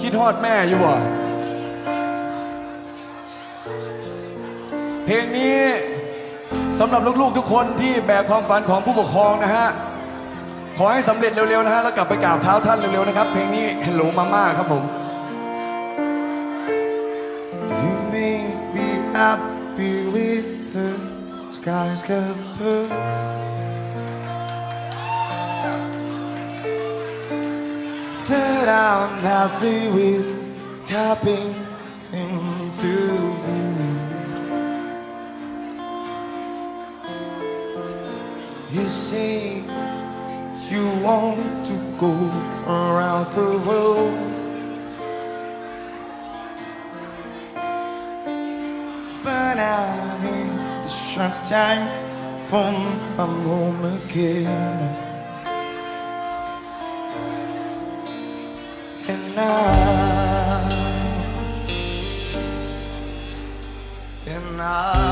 คิดฮอดแม่อยู่บ่เพลงนี้สำหรับลูกๆทุกคนที่แบกความฝันของผู้ปกครองนะฮะ ขอให้สำเร็จเร็วๆนะฮะ แล้วกลับไปกราบเท้าท่านเร็วๆนะครับ เพลงนี้ Hello Mama ครับผม You may be happy with the skies covered. But I'm happy with capping into you. You say you want to go around the world. But I'm in the short time from I'm home again. And I, and I,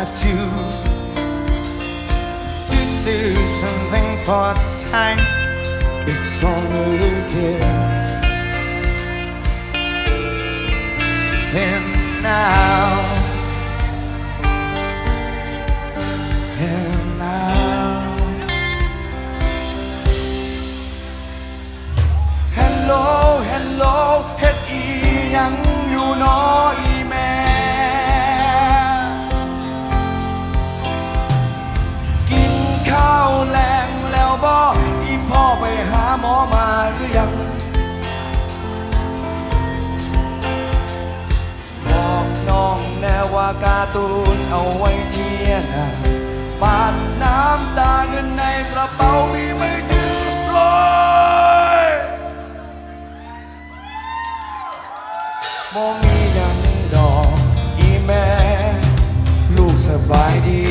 had to, to do something for time, big stronger again. And now, หาหมอมาหรือยัง บอกน้องแน่ว่าการ์ตูนเอาไว้เชียนะปาดน้ำตาเงินในกระเป๋ามีไม่ถึงร้อยบ่มียังดอกอีแม่ ลูกสบายดี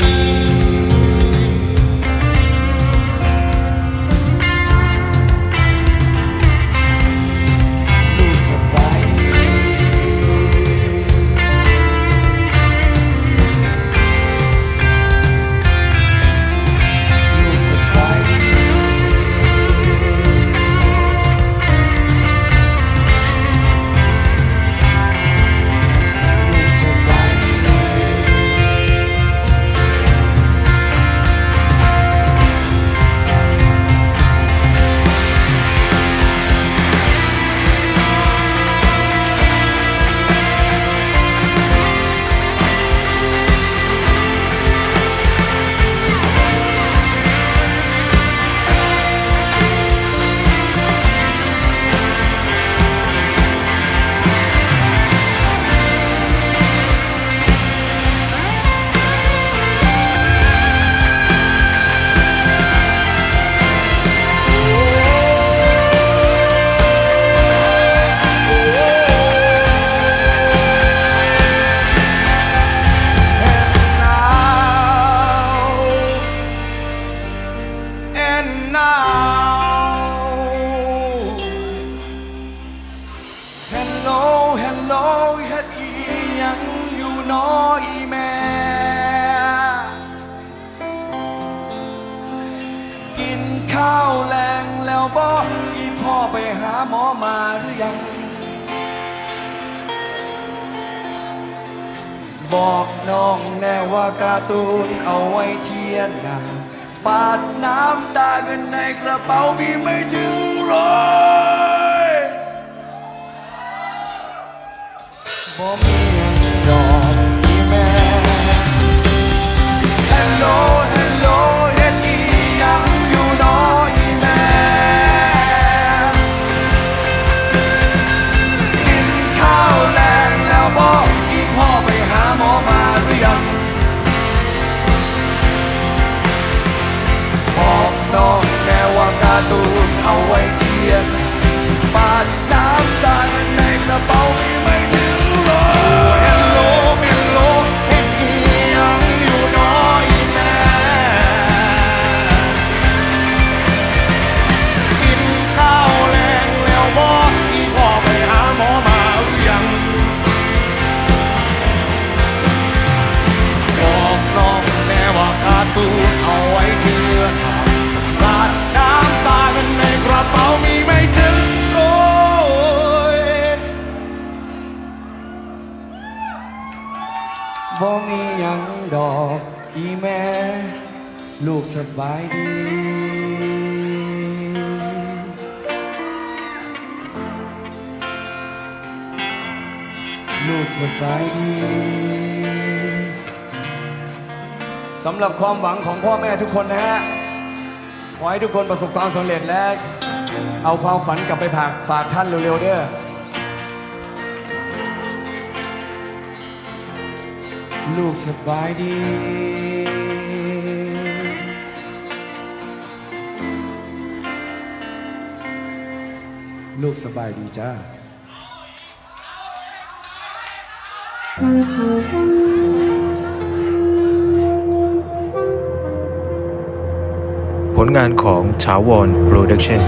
ดอีหยังอยู่นออีแม่กินข้าวแรงแล้วบ่อีพ่อไปหาหมอมาหรือยัง บอกน้องแน่ว่าการ์ตูนเอาไว้เชียร์หนาปาดน้ำตาเงินในกระเป๋ามีไม่ถึง for me and your man. Hello, hello, let me young, you know, man. กินข้าวแรงแล้วบอกที่พ่อไปหาหมอมาหรือยัง บอกนองแม่ว่ากาตูนเอาไว้เทียนปาดน้ำตาในกระเป๋าไม่ หยังดอกอีแม่ ลูกสบายดี ลูกสบายดีสำหรับความหวังของพ่อแม่ทุกคนนะฮะ ขอให้ทุกคนประสบความสำเร็จและเอาความฝันกลับไปฝากฝากท่านเร็วๆเด้อ ลูกสบายดี ลูกสบายดีจ้าผลงานของถาวรโปรดักชั่น